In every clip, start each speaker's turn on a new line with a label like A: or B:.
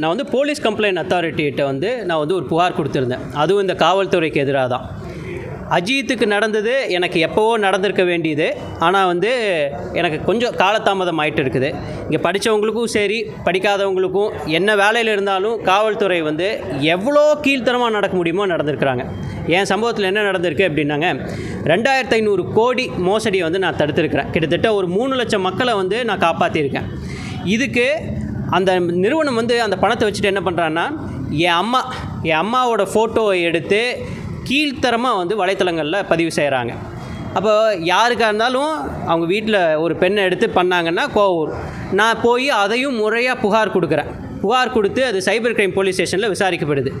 A: நான் வந்து police complaint அத்தாரிட்டிகிட்ட வந்து நான் வந்து ஒரு புகார் கொடுத்துருந்தேன். அதுவும் இந்த காவல்துறைக்கு எதிராக தான். அஜித்துக்கு நடந்தது எனக்கு எப்போவோ நடந்திருக்க வேண்டியது. ஆனால் வந்து எனக்கு கொஞ்சம் காலதாமதம் ஆயிட்டு இருக்குது. இங்கே படித்தவங்களுக்கும் சரி படிக்காதவங்களுக்கும் என்ன வேலையில் இருந்தாலும் காவல்துறை வந்து எவ்வளோ கீழ்த்தரமாக நடக்க முடியுமோ நடந்திருக்கிறாங்க. என் சம்பவத்தில் என்ன நடந்திருக்கு அப்படின்னாங்க ரெண்டாயிரத்து ஐநூறு கோடி மோசடியை வந்து நான் தடுத்திருக்கிறேன். கிட்டத்தட்ட ஒரு மூணு லட்சம் மக்களை வந்து நான் காப்பாற்றியிருக்கேன் இதுக்கு அந்த நிறுவனம் வந்து அந்த பணத்தை வச்சுட்டு என்ன பண்ணுறான்னா என் அம்மா என் அம்மாவோட ஃபோட்டோவை எடுத்து கீழ்த்தரமாக வந்து வலைத்தளங்களில் பதிவு செய்கிறாங்க அப்போ யாருக்காக இருந்தாலும் அவங்க வீட்டில் ஒரு பெண்ணை எடுத்து பண்ணாங்கன்னா கோவம் வரும். நான் போய் அதையும் முறையாக புகார் கொடுக்குறேன். புகார் கொடுத்து அது சைபர் கிரைம் போலீஸ் ஸ்டேஷனில் விசாரிக்கப்படுது.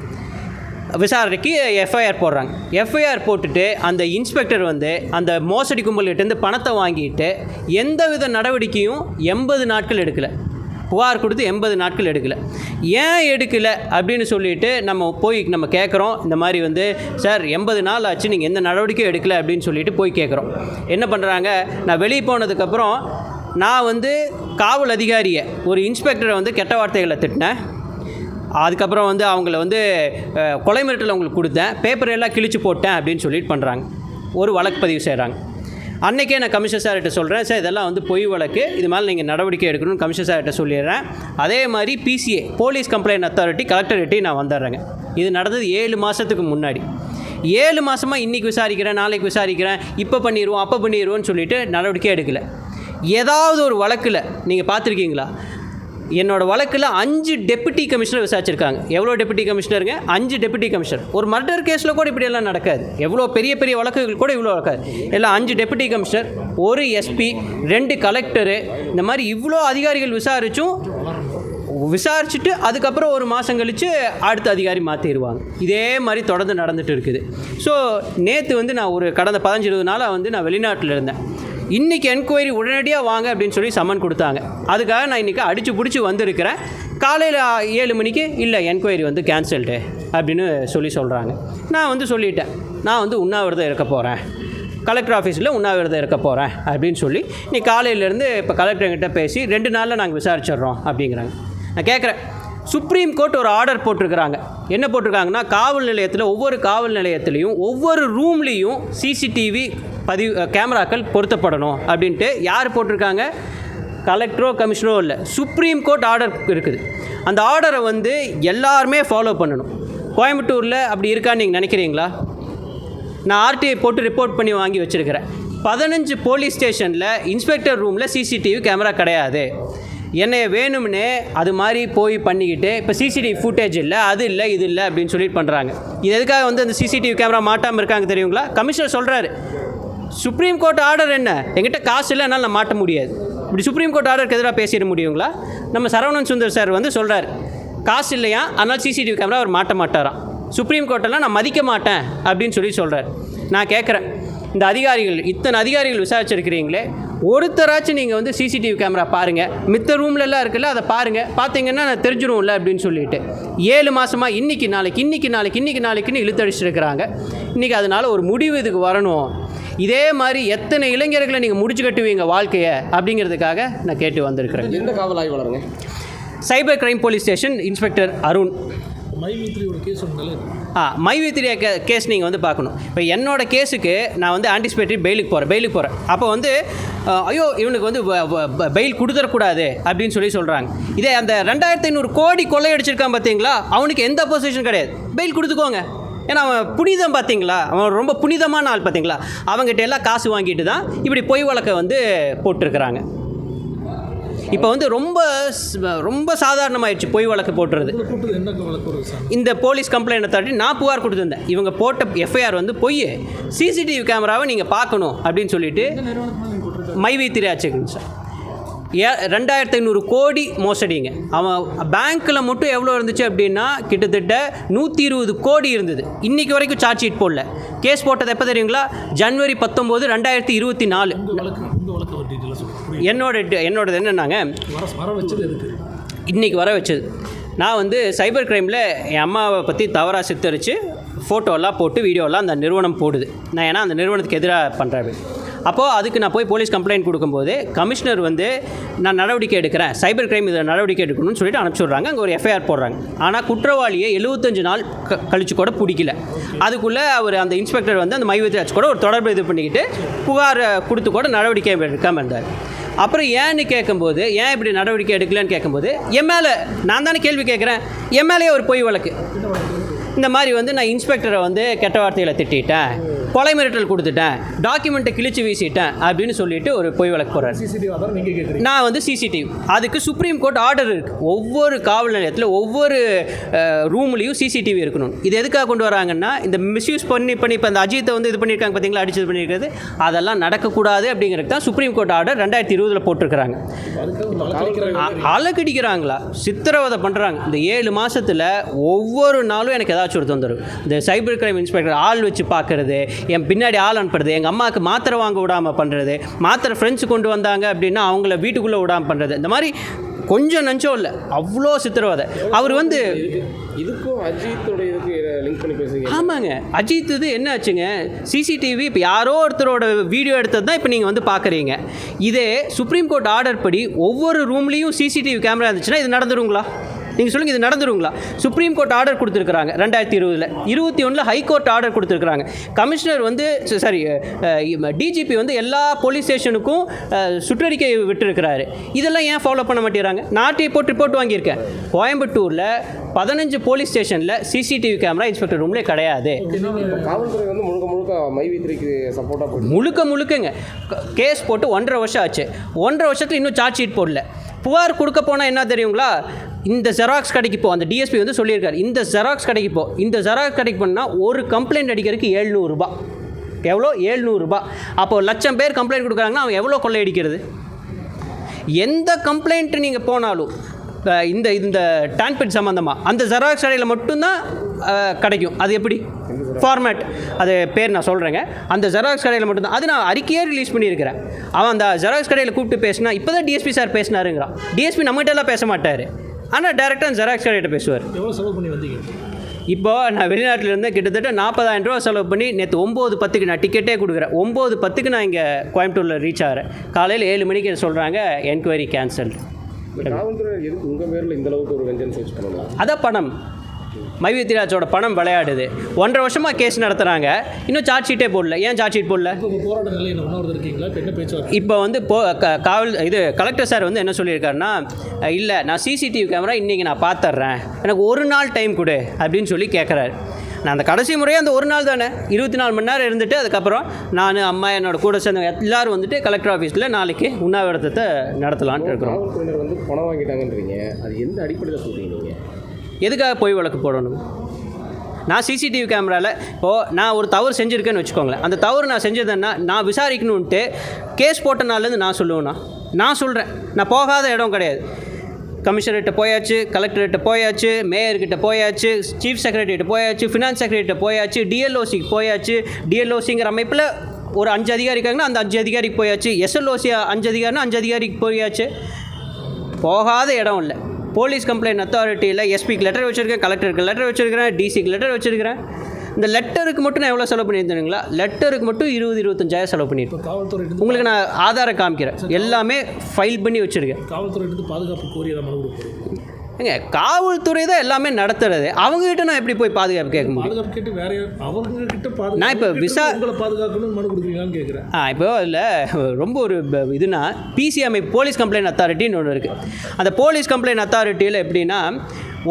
A: விசாரணைக்கு எஃப்ஐஆர் போடுறாங்க. எஃப்ஐஆர் போட்டுட்டு அந்த இன்ஸ்பெக்டர் வந்து அந்த மோசடி கும்பல்கிட்டேருந்து பணத்தை வாங்கிட்டு எந்தவித நடவடிக்கையும் எண்பது நாட்கள் எடுக்கலை. புகார் கொடுத்து எண்பது நாட்கள் எடுக்கலை. ஏன் எடுக்கலை அப்படின்னு சொல்லிட்டு நம்ம போய் நம்ம கேட்குறோம் இந்த மாதிரி வந்து சார் எண்பது நாள் ஆச்சு நீங்கள் எந்த நடவடிக்கையும் எடுக்கலை அப்படின்னு சொல்லிட்டு போய் கேட்குறோம் என்ன பண்ணுறாங்க நான் வெளியே போனதுக்கப்புறம் நான் வந்து காவல் அதிகாரியை ஒரு இன்ஸ்பெக்டரை வந்து கெட்ட வார்த்தைகளை திட்டினேன். அதுக்கப்புறம் வந்து அவங்கள வந்து கொலை மிரட்டல் அவங்களுக்கு கொடுத்தேன். பேப்பர் எல்லாம் கிழிச்சு போட்டேன் அப்படின்னு சொல்லிட்டு பண்ணுறாங்க ஒரு வழக்கு பதிவு செய்கிறாங்க அன்றைக்கே நான் கமிஷனர் சார்கிட்ட சொல்கிறேன் சார் இதெல்லாம் வந்து பொய் வழக்கு. இது மேலே நீங்கள் நடவடிக்கை எடுக்கணும்னு கமிஷனர் சார்கிட்ட சொல்லிடுறேன். அதே மாதிரி பிசிஏ போலீஸ் கம்ப்ளைண்ட் அத்தாரிட்டி கலெக்டர்கிட்டையும் நான் வந்துடுறேங்க. இது நடந்தது ஏழு மாதத்துக்கு முன்னாடி. ஏழு மாதமாக இன்றைக்கி விசாரிக்கிறேன் நாளைக்கு விசாரிக்கிறேன். இப்போ பண்ணிடுவோம் அப்போ பண்ணிடுவோம்னு சொல்லிட்டு நடவடிக்கை எடுக்கலை. ஏதாவது ஒரு வழக்கில் நீங்கள் பார்த்துருக்கீங்களா? என்னோட வழக்கில் அஞ்சு டெப்புட்டி கமிஷனர் விசாரிச்சிருக்காங்க. எவ்வளோ டெப்புட்டி கமிஷனருங்க அஞ்சு டெப்புட்டி கமிஷனர் ஒரு மர்டர் கேஸில் கூட இப்படியெல்லாம் நடக்காது. எவ்வளோ பெரிய பெரிய வழக்குகள் கூட இவ்வளோ நடக்காது. எல்லாம் அஞ்சு டெப்புட்டி கமிஷனர் ஒரு எஸ்பி ரெண்டு கலெக்டரு இந்த மாதிரி இவ்வளோ அதிகாரிகள் விசாரித்தும் விசாரிச்சுட்டு அதுக்கப்புறம் ஒரு மாதம் கழித்து அடுத்த அதிகாரி மாற்றிடுவாங்க இதே மாதிரி தொடர்ந்து நடந்துட்டு இருக்குது. ஸோ நேற்று வந்து நான் ஒரு கடந்த பதினஞ்சு இருபது நாளாக வந்து நான் வெளிநாட்டில் இருந்தேன். இன்றைக்கி என்கொயரி உடனடியாக வாங்க அப்படின்னு சொல்லி சம்மன் கொடுத்தாங்க. அதுக்காக நான் இன்றைக்கி அடித்து பிடிச்சி வந்திருக்கிறேன். காலையில் ஏழு மணிக்கு இல்லை என்கொயரி வந்து கேன்சல்டு அப்படின்னு சொல்லி சொல்கிறாங்க நான் வந்து சொல்லிட்டேன். நான் வந்து உண்ணாவிரதம் இருக்க போகிறேன் கலெக்டர் ஆஃபீஸில் உண்ணாவிரதம் இருக்க போகிறேன் அப்படின்னு சொல்லி நீ காலையிலேருந்து இப்போ கலெக்டர்கிட்ட பேசி ரெண்டு நாளில் நாங்கள் விசாரிச்சிடுறோம் அப்படிங்கிறாங்க. நான் கேட்குறேன் சுப்ரீம் கோர்ட் ஒரு ஆர்டர் போட்டிருக்கிறாங்க. என்ன போட்டிருக்காங்கன்னா காவல் நிலையத்தில் ஒவ்வொரு காவல் நிலையத்துலேயும் ஒவ்வொரு ரூம்லேயும் சிசிடிவி பதிவு கேமராக்கள் பொருத்தப்படணும் அப்படின்ட்டு யார் போட்டிருக்காங்க? கலெக்டரோ கமிஷனரோ இல்லை. சுப்ரீம் கோர்ட் ஆர்டர் இருக்குது. அந்த ஆர்டரை வந்து எல்லாருமே ஃபாலோ பண்ணணும். கோயம்புத்தூரில் அப்படி இருக்கான்னு நீங்கள் நினைக்கிறீங்களா? நான் ஆர்டிஐ போட்டு ரிப்போர்ட் பண்ணி வாங்கி வச்சுருக்கிறேன். பதினஞ்சு போலீஸ் ஸ்டேஷனில் இன்ஸ்பெக்டர் ரூமில் சிசிடிவி கேமரா கிடையாது. என்னைய வேணும்னே அது மாதிரி போய் பண்ணிக்கிட்டு இப்போ சிசிடிவி ஃபுட்டேஜ் இல்லை அது இல்லை இது இல்லை அப்படின்னு சொல்லிட்டு பண்ணுறாங்க இது எதுக்காக வந்து அந்த சிசிடிவி கேமரா மாட்டாமல் இருக்காங்க தெரியுங்களா? கமிஷனர் சொல்கிறாரு சுப்ரீம் கோர்ட் ஆர்டர் என்ன? என்கிட்ட காசு இல்லை என்னால் நான் மாட்ட முடியாது. இப்படி சுப்ரீம் கோர்ட் ஆர்டருக்கு எதிராக பேசிட முடியுங்களா? நம்ம சரவணன் சுந்தர் சார் வந்து சொல்கிறார் காசு இல்லையா? அதனால் சிசிடிவி கேமரா அவர் மாட்ட மாட்டாராம் சுப்ரீம் கோர்ட்டெல்லாம் நான் மதிக்க மாட்டேன் அப்படின்னு சொல்லி சொல்கிறார் நான் கேட்குறேன் இந்த அதிகாரிகள் இத்தனை அதிகாரிகள் விசாரிச்சிருக்கிறீங்களே ஒருத்தராச்சும் நீங்கள் வந்து சிசிடிவி கேமரா பாருங்கள் மித்த ரூம்லலாம் இருக்குல்ல அதை பாருங்கள் பார்த்தீங்கன்னா நான் தெரிஞ்சிடும்ல அப்படின்னு சொல்லிட்டு ஏழு மாதமாக இன்றைக்கி நாளைக்கு இன்றைக்கி நாளைக்கு இன்றைக்கி நாளைக்குன்னு இழுத்தடிச்சிருக்கிறாங்க. இன்றைக்கி அதனால் ஒரு முடிவு இதுக்கு வரணும். இதே மாதிரி எத்தனை இளைஞர்களை நீங்கள் முடிச்சு கட்டுவீங்க வாழ்க்கையை அப்படிங்கிறதுக்காக நான் கேட்டு வந்திருக்கிறேன்.
B: எந்த காவல் ஆய்வாளருங்க
A: cyber crime police station inspector Arun.
C: மைமித்ரியோட case
A: ஆ மைவித்திரிய கே கேஸ் நீங்கள் வந்து பார்க்கணும். இப்போ என்னோட கேஸுக்கு நான் வந்து ஆன்டிசிபேட்டரி பெயிலுக்கு போகிறேன் பெயிலுக்கு போகிறேன் அப்போ வந்து ஐயோ இவனுக்கு வந்து பெயில் கொடுத்துடக்கூடாது அப்படின்னு சொல்லி சொல்கிறாங்க இதே அந்த ரெண்டாயிரத்தி ஐநூறு கோடி கொள்ளையடிச்சிருக்கான் பார்த்தீங்களா அவனுக்கு எந்த பொசிஷன் கிடையாது. பெயில் கொடுத்துக்கோங்க. ஏன்னா அவன் புனிதம் பார்த்தீங்களா? அவன் ரொம்ப புனிதமான ஆள் பார்த்தீங்களா? அவங்ககிட்ட எல்லாம் காசு வாங்கிட்டு தான் இப்படி பொய் வழக்கை வந்து போட்டிருக்கிறாங்க. இப்போ வந்து ரொம்ப ரொம்ப சாதாரணமாயிடுச்சு பொய் வழக்கு போட்டுறது. இந்த போலீஸ் கம்ப்ளைண்ட்டை தாண்டி நான் புகார் கொடுத்துருந்தேன் இவங்க போட்ட எஃப்ஐஆர் வந்து பொய். சிசிடிவி கேமராவை நீங்கள் பார்க்கணும் அப்படின்னு சொல்லிட்டு மைவி திரையாச்சுங்க சார் ஏ ரெண்டாயிரத்தி ஐநூறு கோடி மோசடிங்க. அவன் பேங்க்கில் மட்டும் எவ்வளோ இருந்துச்சு அப்படின்னா கிட்டத்தட்ட நூற்றி இருபது கோடி இருந்தது. இன்றைக்கி வரைக்கும் சார்ஜ் ஷீட் போடல. கேஸ் போட்டது எப்போ தெரியுங்களா? ஜனவரி பத்தொம்போது ரெண்டாயிரத்தி இருபத்தி நாலு. என்னோட என்னோடது என்னன்னாங்க? இன்றைக்கி வர வச்சது நான் வந்து சைபர் கிரைமில் என் அம்மாவை பற்றி தவறாக சித்தரித்து ஃபோட்டோலாம் போட்டு வீடியோலாம் அந்த நிறுவனம் போடுது. நான் ஏன்னா அந்த நிறுவனத்துக்கு எதிராக பண்ணுறேன் அப்போது அதுக்கு நான் போய் போலீஸ் கம்ப்ளைண்ட் கொடுக்கும்போது கமிஷனர் வந்து நான் நடவடிக்கை எடுக்கிறேன். சைபர் கிரைம் இதில் நடவடிக்கை எடுக்கணும்னு சொல்லிட்டு அனுப்பிச்சி விட்றாங்க அங்கே ஒரு எஃப்ஐஆர் போடுறாங்க. ஆனால் குற்றவாளியை எழுபத்தஞ்சு நாள் க கழிச்சு கூட பிடிக்கல. அதுக்குள்ளே அவர் அந்த இன்ஸ்பெக்டர் வந்து அந்த மைவத்திராஜ் கூட ஒரு தொடர்பு இது பண்ணிக்கிட்டு புகார் கொடுத்து கூட நடவடிக்கை எடுக்காமல் இருந்தார். அப்புறம் ஏன்னு கேட்கும்போது ஏன் இப்படி நடவடிக்கை எடுக்கலன்னு கேட்கும்போது என் மேலே நான் தானே கேள்வி கேட்குறேன். என் மேலேயே ஒரு பொய் வழக்கு. இந்த மாதிரி வந்து நான் இன்ஸ்பெக்டரை வந்து கெட்ட வார்த்தையில் திட்டிட்டேன். கொலை மிரட்டல் கொடுத்துட்டேன். டாக்குமெண்ட்டை கிழிச்சு வீசிட்டேன் அப்படின்னு சொல்லிட்டு ஒரு பொய் வழக்கு
C: கேட்குறீங்க
A: நான் வந்து சிசிடிவி அதுக்கு சுப்ரீம் கோர்ட் ஆர்டர் இருக்குது ஒவ்வொரு காவல் நிலையத்தில் ஒவ்வொரு ரூம்லேயும் சிசிடிவி இருக்கணும். இது எதுக்காக கொண்டு வராங்கன்னா இந்த மிஸ்யூஸ் பண்ணி பண்ணி இப்போ இந்த அஜித்தை வந்து இது பண்ணியிருக்காங்க பார்த்தீங்களா அடிச்சு இது பண்ணியிருக்கிறது அதெல்லாம் நடக்கக்கூடாது அப்படிங்கிறது தான் சுப்ரீம் கோர்ட் ஆர்டர் ரெண்டாயிரத்தி இருபதில் போட்டிருக்கிறாங்க. அலக்கடிக்கிறாங்களா? சித்திரவதை பண்ணுறாங்க இந்த ஏழு மாதத்தில் ஒவ்வொரு நாளும் எனக்கு ஏதாச்சும் ஒரு தொந்தரவு. இந்த சைபர் கிரைம் இன்ஸ்பெக்டர் ஆள் வச்சு பார்க்குறது என் பின்னாடி ஆள் அனுப்புறது எங்கள் அம்மாவுக்கு மாத்திரை வாங்க விடாமல் பண்ணுறது மாத்திரை ஃப்ரெண்ட்ஸ் கொண்டு வந்தாங்க அப்படின்னா அவங்கள வீட்டுக்குள்ளே விடாமல் பண்ணுறது இந்த மாதிரி கொஞ்சம் நஞ்சம் இல்லை அவ்வளோ சித்திரவதை. அவர் வந்து
B: இதுக்கும் அஜித்தோட இதுக்கு லிங்க் பண்ணி பேசுறீங்க
A: ஆமாங்க. அஜித் இது என்ன ஆச்சுங்க? சிசிடிவி இப்போ யாரோ ஒருத்தரோட வீடியோ எடுத்தது தான் இப்போ நீங்கள் வந்து பார்க்குறீங்க இதே சுப்ரீம் கோர்ட் ஆர்டர் படி ஒவ்வொரு ரூம்லேயும் சிசிடிவி கேமரா இருந்துச்சுன்னா இது நடந்துருங்களா? நீங்கள் சொல்லுங்கள் இது நடந்துருங்களா? சுப்ரீம் கோர்ட் ஆர்டர் கொடுத்துருக்குறாங்க ரெண்டாயிரத்தி இருபதில். இருபத்தி ஒன்றில் ஹைகோர்ட் ஆர்டர் கொடுத்துருக்குறாங்க. கமிஷனர் வந்து சாரி டிஜிபி வந்து எல்லா போலீஸ் ஸ்டேஷனுக்கும் சுற்றறிக்கை விட்டுருக்கிறாரு. இதெல்லாம் ஏன் ஃபாலோ பண்ண மாட்டேறாங்க நாட்டை போட்டு ரிப்போர்ட் வாங்கியிருக்கேன். கோயம்புத்தூரில் பதினஞ்சு போலீஸ் ஸ்டேஷனில் சிசிடிவி கேமரா இன்ஸ்பெக்டர் ரூம்லேயே கிடையாது.
B: இப்ப காவல்துறை வந்து முழுக்க முழுக்க சப்போர்ட்டாக
A: முழுக்க முழுக்கங்க. கேஸ் போட்டு ஒன்றரை வருஷம் ஆச்சு. ஒன்றரை வருஷத்துல இன்னும் சார்ஜ் ஷீட் போடல. புகார் கொடுக்க போனால் என்ன தெரியுங்களா? இந்த ஜெராக்ஸ் கடைக்கு போ. அந்த டிஎஸ்பி வந்து சொல்லியிருக்காரு. இந்த ஜெராக்ஸ் கடைக்கு போ. இந்த ஜெராக்ஸ் கடைக்கு போனால் ஒரு கம்ப்ளைண்ட் அடிக்கிறதுக்கு ஏழ்நூறுபா எவ்வளோ? ஏழ்நூறுபா அப்போது லட்சம் பேர் கம்ப்ளைண்ட் கொடுக்குறாங்கன்னா அவன் எவ்வளோ கொள்ளையடிக்கிறது? எந்த கம்ப்ளைண்ட் நீங்கள் போனாலும் இந்த இந்த டான்பிட் சம்மந்தமாக அந்த ஜெராக்ஸ் கடையில் மட்டும்தான் கிடைக்கும். அது எப்படி? ஃபார்மேட் அது பேர் நான் சொல்கிறேங்க அந்த ஜெராக்ஸ் கடையில் மட்டும்தான். அது நான் அறிக்கையே ரிலீஸ் பண்ணியிருக்கிறேன். அவன் அந்த ஜெராக்ஸ் கடையில் கூப்பிட்டு பேசினா இப்போ தான் டிஎஸ்பி சார் பேசினாருங்கிறான். டிஎஸ்பி நம்மகிட்ட எல்லாம் பேச மாட்டார். ஆனால் டேரெக்டாக ஜெராக்ஸ் கடையிட்ட பேசுவார்.
C: எவ்வளோ செலவு பண்ணி வந்தீங்க?
A: இப்போ நான் வெளிநாட்டில் இருந்து கிட்டத்தட்ட நாற்பதாயிரம் ரூபா செலவு பண்ணி நேற்று ஒம்பது பத்துக்கு நான் டிக்கெட்டே கொடுக்குறேன். ஒம்பது பத்துக்கு நான் இங்கே கோயம்புத்தூரில் ரீச் ஆகிறேன். காலையில் ஏழு மணிக்கு சொல்கிறாங்க என்கொயரி கேன்சல்
B: இந்த காவல்துறை எதுக்கு உங்கள் பேரில் இந்த அளவுக்கு ஒரு வெஞ்சன்ஸ் வச்சு பண்ணலாம்
A: அதான் பணம். மைவித்திராஜோட பணம் விளையாடுது. ஒன்றரை வருஷமாக கேஸ் நடத்துகிறாங்க இன்னும் சார்ஜ் ஷீட்டே போடல. ஏன் சார்ஜ் ஷீட் போடல?
C: இப்போ
A: வந்து போ க- காவல் இது கலெக்டர் சார் வந்து என்ன சொல்லியிருக்காருன்னா இல்லை நான் சிசிடிவி கேமரா இன்றைக்கி நான் பார்த்துட்றேன் எனக்கு ஒரு நாள் டைம் கொடு அப்படின்னு சொல்லி கேட்குறாரு நான் அந்த கடைசி முறையே அந்த ஒரு நாள் தானே. இருபத்தி நாலு மணி நேரம் இருந்துட்டு அதுக்கப்புறம் நான் அம்மா என்னோட கூட சேர்ந்தவங்க எல்லாரும் வந்துட்டு கலெக்டர் ஆஃபீஸில் நாளைக்கு உண்ணாவிரதத்தை நடத்தலான்ட்டு இருக்கிறோம்.
B: பணம் வாங்கிட்டாங்கன்றீங்க. அது எந்த அடிப்படையில் சொல்கிறீங்க நீங்கள்
A: எதுக்காக பொய் வழக்கு போடணும்? நான் சிசிடிவி கேமராவில் இப்போது நான் ஒரு தவறு செஞ்சுருக்கேன்னு வச்சுக்கோங்களேன். அந்த தவறு நான் செஞ்சதுன்னா நான் விசாரிக்கணுன்ட்டு கேஸ் போட்ட நாள்லேருந்து நான் சொல்லுவேண்ணா நான் சொல்கிறேன் நான் போகாத இடம் கிடையாது. கமிஷனர்கிட்ட போயாச்சு கலெக்டர்கிட்ட போயாச்சு மேயர்கிட்ட போயாச்சு சீஃப் செக்ரட்டரிகிட்ட போயாச்சு ஃபினான்ஸ் செக்ரட்டரிகிட்ட போயாச்சு டிஎல்ஓசிக்கு போயாச்சு டிஎல்ஓசிங்கிற அமைப்பில் ஒரு அஞ்சு அதிகாரி இருக்காங்கன்னா அந்த அஞ்சு அதிகாரிக்கு போயாச்சு. எஸ்எல்ஓசி அஞ்சு அதிகாரினா அஞ்சு அதிகாரிக்கு போயாச்சு. போகாத இடம் இல்லை. போலீஸ் கம்ப்ளைண்ட் அத்தாரிட்டியில் எஸ்பிக்கு லெட்டர் வச்சுருக்கேன் கலெக்டருக்கு லெட்டர் வச்சுருக்கிறேன் டிசிக்கு லெட்டர் வச்சுருக்கிறேன். இந்த லெட்டருக்கு மட்டும் நான் எவ்வளோ செலவு பண்ணியிருந்தேனுங்களா? லெட்டருக்கு மட்டும் இருபது இருபத்தஞ்சாயிரம் செலவு
C: இருந்து
A: உங்களுக்கு நான் ஆதாரம் காமிக்கிறேன். எல்லாமே ஃபைல் பண்ணி வச்சுருக்கேன்.
C: காவல்துறை இருந்து பாதுகாப்பு கோரி அதை மனு கொடுப்போம்
A: ஏங்க காவல்துறை தான் எல்லாமே நடத்துறது. அவங்ககிட்ட நான் எப்படி போய் பாதுகாப்பு கேட்க முடியும்?
C: கேட்டு வேற
A: நான் இப்போ விசா-
C: உங்களை பாதுகாக்கணும்னு மனு கொடுக்குறீங்களான்னு கேட்குறேன்
A: ஆ இப்போ அதில் ரொம்ப ஒரு இதுனா பிசிஎம்ஐ போலீஸ் கம்ப்ளைண்ட் அத்தாரிட்டின்னு ஒன்று இருக்குது அந்த போலீஸ் கம்ப்ளைண்ட் அத்தாரிட்டியில் எப்படின்னா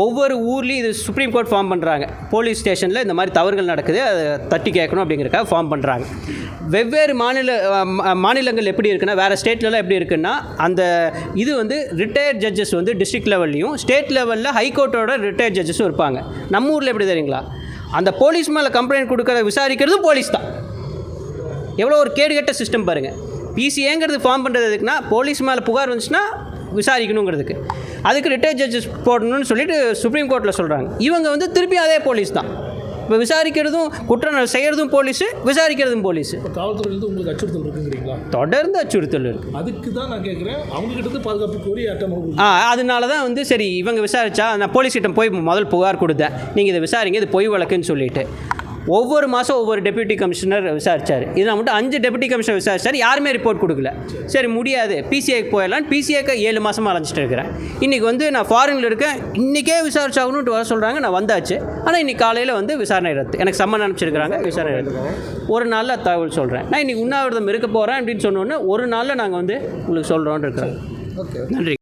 A: ஒவ்வொரு ஊர்லேயும் இது சுப்ரீம் கோர்ட் ஃபார்ம் பண்ணுறாங்க போலீஸ் ஸ்டேஷனில் இந்த மாதிரி தவறுகள் நடக்குது. அதை தட்டி கேட்கணும் அப்படிங்கிறக்காக ஃபார்ம் பண்ணுறாங்க வெவ்வேறு மாநில மாநிலங்கள் எப்படி இருக்குன்னா வேறு ஸ்டேட்லலாம் எப்படி இருக்குன்னா அந்த இது வந்து ரிட்டையர்ட் ஜட்ஜஸ் வந்து டிஸ்ட்ரிக்ட் லெவல்லையும் ஸ்டேட் லெவலில் ஹைகோர்ட்டோட ரிட்டையர்ட் ஜட்ஜஸும் இருப்பாங்க. நம்ம ஊரில் எப்படி தெரியுங்களா? அந்த போலீஸ் மேலே கம்ப்ளைண்ட் கொடுக்குற விசாரிக்கிறதும் போலீஸ் தான். எவ்வளோ ஒரு கேடுகட்ட சிஸ்டம் பாருங்கள் பிசிஏங்கிறது ஃபார்ம் பண்ணுறது எதுக்குன்னா போலீஸ் மேலே புகார் வந்துச்சுன்னா விசாரிக்கணுங்கிறதுக்கு. அதுக்கு ரிட்டையர் ஜட்ஜஸ் போடணும்னு சொல்லிட்டு சுப்ரீம் கோர்ட்டில் சொல்கிறாங்க இவங்க வந்து திருப்பி அதே போலீஸ் தான். இப்போ விசாரிக்கிறதும் குற்றம் செய்கிறதும் போலீஸு விசாரிக்கிறதும் போலீஸு
C: இப்போ காவல்துறையிலேருந்து உங்களுக்கு அச்சுறுத்தல் இருக்குங்கிறீங்களா?
A: தொடர்ந்து அச்சுறுத்தல் இருக்குது
C: அதுக்கு தான் நான் கேட்குறேன் அவங்க கிட்ட இருந்து பாதுகாப்பு கோரி கொடுக்குறீங்க
A: ஆ அதனால தான் வந்து சரி இவங்க விசாரிச்சா நான் போலீஸ்கிட்ட போய் முதல் புகார் கொடுத்தேன். நீங்கள் இதை விசாரிங்க இது பொய் வழக்குன்னு சொல்லிட்டு. ஒவ்வொரு மாதம் ஒவ்வொரு டெப்யூட்டி கமிஷனர் விசாரிச்சார். இது நான் மட்டும் அஞ்சு டெப்யூட்டி கமிஷனர் விசாரிச்சார். யாருமே ரிப்போர்ட் கொடுக்கல. சரி முடியாது. பிசிஐக்கு போயிடலான்னு பிசிஐக்கு ஏழு மாதமாக அலைஞ்சிட்டு இருக்கிறேன். இன்றைக்கி வந்து நான் ஃபாரினில் இருக்கேன். இன்றைக்கே விசாரிச்சாகணுன்ட்டு வர சொல்கிறாங்க நான் வந்தாச்சு. ஆனால் இன்றைக்கி காலையில் வந்து விசாரணை ரத்து எனக்கு சம்மன் அனுப்பிச்சிருக்கிறாங்க. விசாரணை ரத்து ஒரு நாளில் தகவல் சொல்கிறேன் நான் இன்றைக்கி உண்ணாவிரதம் இருக்க போகிறேன் அப்படின்னு சொன்னோன்னே ஒரு நாளில் நாங்கள் வந்து உங்களுக்கு சொல்கிறோன்னு இருக்கிறோம்.
B: ஓகே.
A: நன்றி.